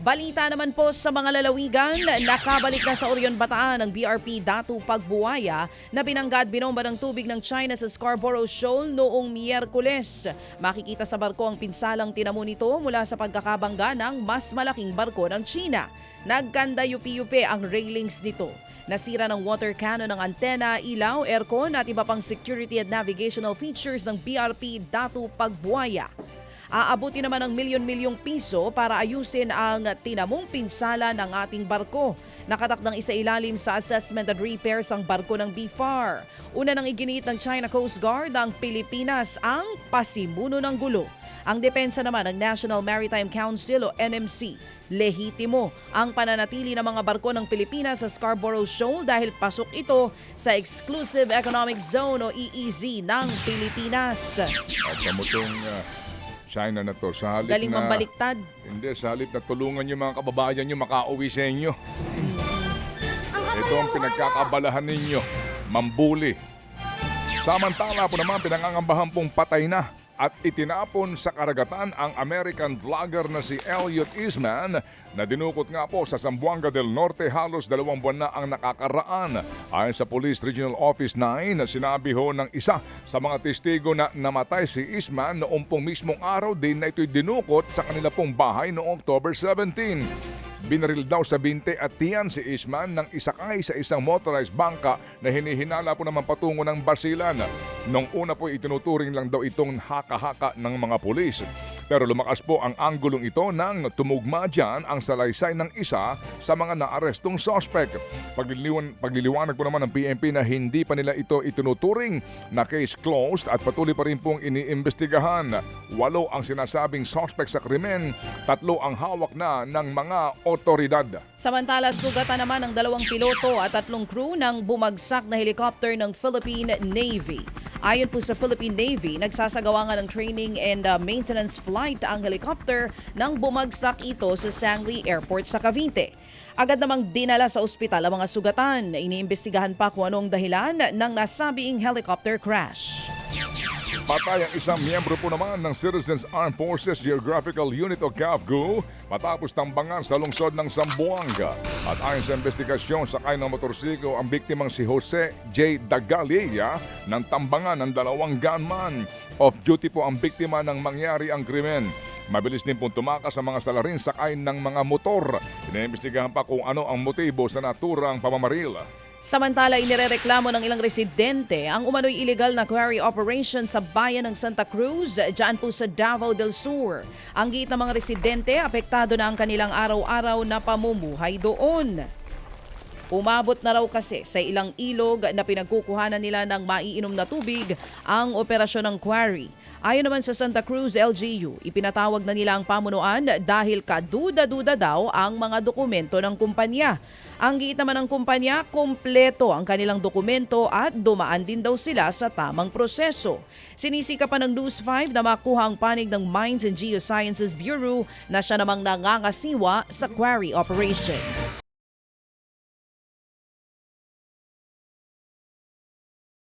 Balita naman po sa mga lalawigan, nakabalik na sa Orion Bataan ang BRP Datu Pagbuwaya na binangga at binomba ng tubig ng China sa Scarborough Shoal noong Miyerkules. Makikita sa barko ang pinsalang tinamo nito mula sa pagkakabangga ng mas malaking barko ng China. Nagkanda yupi-yupi ang railings nito. Nasira ng water cannon ng antena, ilaw, aircon at iba pang security at navigational features ng BRP Datu Pagbuwaya. Aabuti naman ng milyon-milyong piso para ayusin ang tinamong pinsala ng ating barko. Nakatakdang isa ilalim sa assessment and repairs ang barko ng BFAR. Una nang iginiit ng China Coast Guard ang Pilipinas ang pasimuno ng gulo. Ang depensa naman ng National Maritime Council o NMC. Lehitimo ang pananatili ng mga barko ng Pilipinas sa Scarborough Shoal dahil pasok ito sa Exclusive Economic Zone o EEZ ng Pilipinas. At kamutong uh, China na to, sa halip Galing na... mambaliktad. Hindi, sa halip na tulungan yung mga kababayan nyo makauwi sa inyo. Ito ang pinagkakabalahan ninyo, mambuli. Samantala po naman pinangangambahan pong patay na at itinapon sa karagatan ang American vlogger na si Elliot Eastman na dinukot nga po sa Zamboanga del Norte halos dalawang buwan na ang nakakaraan. Ayon sa Police Regional Office 9 na sinabi ho ng isa sa mga testigo na namatay si Eastman noong pong mismong araw din na ito'y dinukot sa kanila pong bahay noong October 17. Binaril daw sa binte at tiyan si Isman nang isakay sa isang motorized bangka na hinihinala po naman patungo ng Basilan. Nung una po itinuturing lang daw itong haka-haka ng mga pulis. Pero lumakas po ang anggulong ito nang tumugma dyan ang salaysay ng isa sa mga naarestong suspect. Pagliliwan, pagliliwanag po naman ng PNP na hindi pa nila ito itinuturing na case closed at patuloy pa rin pong iniimbestigahan. Walo ang sinasabing suspect sa krimen, tatlo ang hawak na ng mga otoridad. Samantala, sugatan naman ng dalawang piloto at tatlong crew ng bumagsak na helicopter ng Philippine Navy. Ayon po sa Philippine Navy, nagsasagawa nga ng training and uh, maintenance flight ang helicopter nang bumagsak ito sa Sangli Airport sa Cavite. Agad namang dinala sa ospital ang mga sugatan. Iniimbestigahan pa kung anong dahilan ng nasabing helicopter crash. Patay ang isang miyembro po naman ng Citizens Armed Forces Geographical Unit o CAFGU matapos tambangan sa lungsod ng Zamboanga. At ayon sa investigasyon, sakay ng motorsiklo ang biktimang si Jose J. Dagalia ng tambangan ng dalawang gunman. Off-duty po ang biktima ng mangyari ang krimen. Mabilis din pong tumakas sa mga salarin sakay ng mga motor. Iniimbestigahan pa kung ano ang motibo sa naturang pamamaril. Samantala, inirereklamo ng ilang residente ang umano'y illegal na quarry operation sa bayan ng Santa Cruz, dyan po sa Davao del Sur. Ang giit ng mga residente, apektado na ang kanilang araw-araw na pamumuhay doon. Umabot na raw kasi sa ilang ilog na pinagkukuhanan nila ng maiinom na tubig ang operasyon ng quarry. Ayon naman sa Santa Cruz LGU, ipinatawag na nila ang pamunuan dahil kaduda-duda daw ang mga dokumento ng kumpanya. Ang giit naman ng kumpanya, kompleto ang kanilang dokumento at dumaan din daw sila sa tamang proseso. Sinisika pa ng News 5 na makuha ang panig ng Mines and Geosciences Bureau na siya namang nangangasiwa sa quarry operations.